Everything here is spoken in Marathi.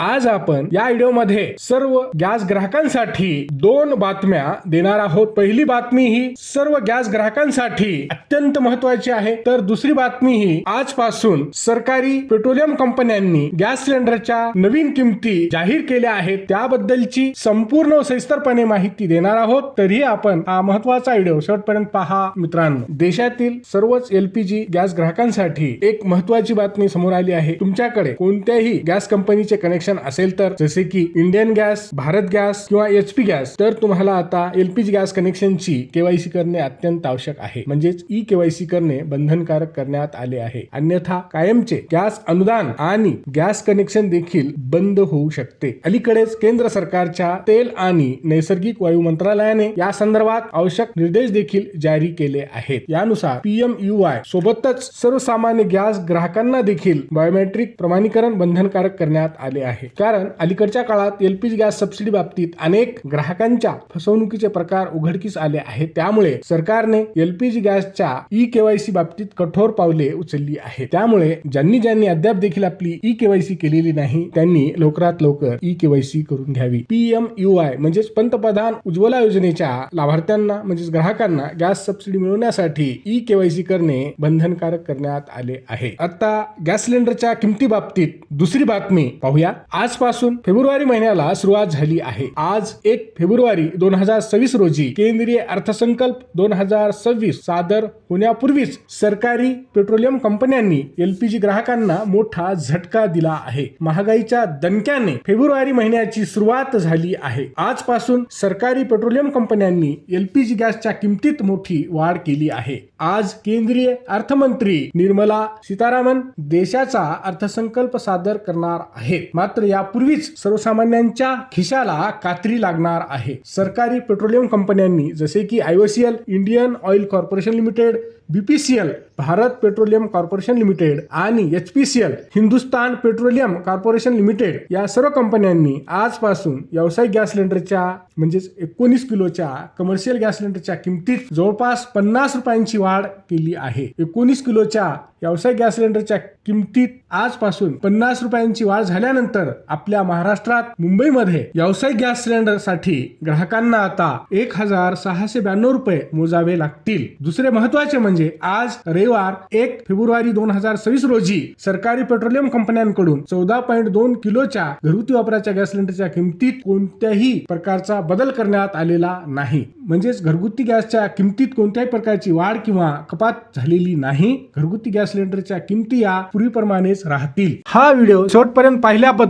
आज आपण या व्हिडिओमध्ये सर्व गॅस ग्राहकांसाठी दोन बातम्या देणार आहोत. पहिली बातमी ही सर्व गॅस ग्राहकांसाठी अत्यंत महत्वाची आहे. तर दुसरी बातमी ही आजपासून सरकारी पेट्रोलियम कंपन्यांनी गॅस सिलेंडरच्या नवीन किमती जाहीर केल्या आहेत. त्याबद्दलची संपूर्ण सविस्तरपणे माहिती देणार आहोत. तरीही आपण हा महत्त्वाचा व्हिडिओ शेवटपर्यंत पहा. मित्रांनो देशातील सर्वच एलपीजी गॅस ग्राहकांसाठी एक महत्वाची बातमी समोर आली आहे. तुमच्याकडे कोणत्याही गॅस कंपनीचे कनेक्शन असेल तर जसे की इंडियन गॅस भारत गॅस किंवा एचपी गॅस तर तुम्हाला आता एलपीजी गॅस कनेक्शनची केवायसी करणे अत्यंत आवश्यक आहे. म्हणजेच ई केवायसी करणे बंधनकारक करण्यात आले आहे. अन्यथा कायमचे गॅस अनुदान आणि गॅस कनेक्शन देखील बंद होऊ शकते. अलीकडेच केंद्र सरकारच्या तेल आणि नैसर्गिक वायू मंत्रालयाने या संदर्भात आवश्यक निर्देश देखील जारी केले आहेत. यानुसार पीएम यू आय सोबतच सर्वसामान्य गॅस ग्राहकांना देखील बायोमेट्रिक प्रमाणीकरण बंधनकारक करण्यात आले आहे. कारण अलीकडच्या काळात एलपीजी गॅस सबसिडी बाबतीत अनेक ग्राहकांच्या फसवणुकीचे प्रकार उघडकीस आले आहेत. त्यामुळे सरकारने एलपीजी गॅसच्या ई केवायसी बाबतीत कठोर पावले उचलली आहेत. त्यामुळे ज्यांनी ज्यांनी अद्याप देखील आपली ई केवायसी केलेली नाही त्यांनी लवकरात लवकर ई केवायसी करून घ्यावी. पीएम यू आय म्हणजेच पंतप्रधान उज्ज्वला योजनेच्या लाभार्थ्यांना म्हणजेच ग्राहकांना गॅस सबसिडी मिळवण्यासाठी ई केवायसी करणे बंधनकारक करण्यात आले आहे. आता गॅस सिलेंडरच्या किमती बाबतीत दुसरी बातमी पाहूया. आजपासून फेब्रुवारी महिन्याला सुरुवात झाली आहे. आज एक फेब्रुवारी दोन हजार सव्वीस रोजी केंद्रीय अर्थसंकल्प दोन हजार सव्वीस सादर होण्यापूर्वीच सरकारी पेट्रोलियम कंपन्यांनी एलपीजी ग्राहकांना मोठा झटका दिला आहे. महागाईच्या दणक्याने फेब्रुवारी महिन्याची सुरुवात झाली आहे. आजपासून सरकारी पेट्रोलियम कंपन्यांनी एलपीजी गॅसच्या किमतीत मोठी वाढ केली आहे. आज केंद्रीय अर्थमंत्री निर्मला सीतारामन देशाचा अर्थसंकल्प सादर करणार आहेत. मात्र मात्र यापूर्वीच सर्वसामान्यांच्या खिशाला कात्री लागणार आहे. सरकारी पेट्रोलियम कंपन्यांनी जसे की IOCL Indian oil corporation limited BPCL Bharat petroleum corporation limited आणि HPCL Hindustan petroleum corporation limited या सर्व कंपन्यांनी आजपासून व्यावसायिक गॅस सिलेंडरच्या म्हणजेच एकोणीस किलोच्या कमर्शियल गॅस सिलेंडरच्या किमतीत जवळपास पन्नास रुपयांची वाढ केली आहे. एकोणीस किलोच्या व्यावसायिक गॅस सिलेंडरच्या किमतीत आजपासून पन्नास रुपयांची वाढ झाल्यानंतर आपल्या महाराष्ट्रात मुंबईमध्ये व्यावसायिक गॅस सिलेंडरसाठी ग्राहकांना आता एक हजार सहाशे ब्याण्णव रुपये मोजावे लागतील. दुसरे महत्त्वाचे म्हणजे आज रविवार एक फेब्रुवारी दोन हजार सव्वीस रोजी सरकारी पेट्रोलियम कंपन्यांकडून चौदा पॉईंट दोन किलोच्या घरगुती वापराच्या गॅस सिलेंडरच्या किमतीत कोणत्याही प्रकारचा बदल करण्यात आलेला नाही. म्हणजेच घरगुती गॅसच्या किमतीत कोणत्याही प्रकारची वाढ किंवा कपात झालेली नाही. घरगुती गॅस सिलेंडरच्या किमती या पूर्वीप्रमाणेच राहतील. हा व्हिडिओ शेवटपर्यंत पाहिल्याबद्दल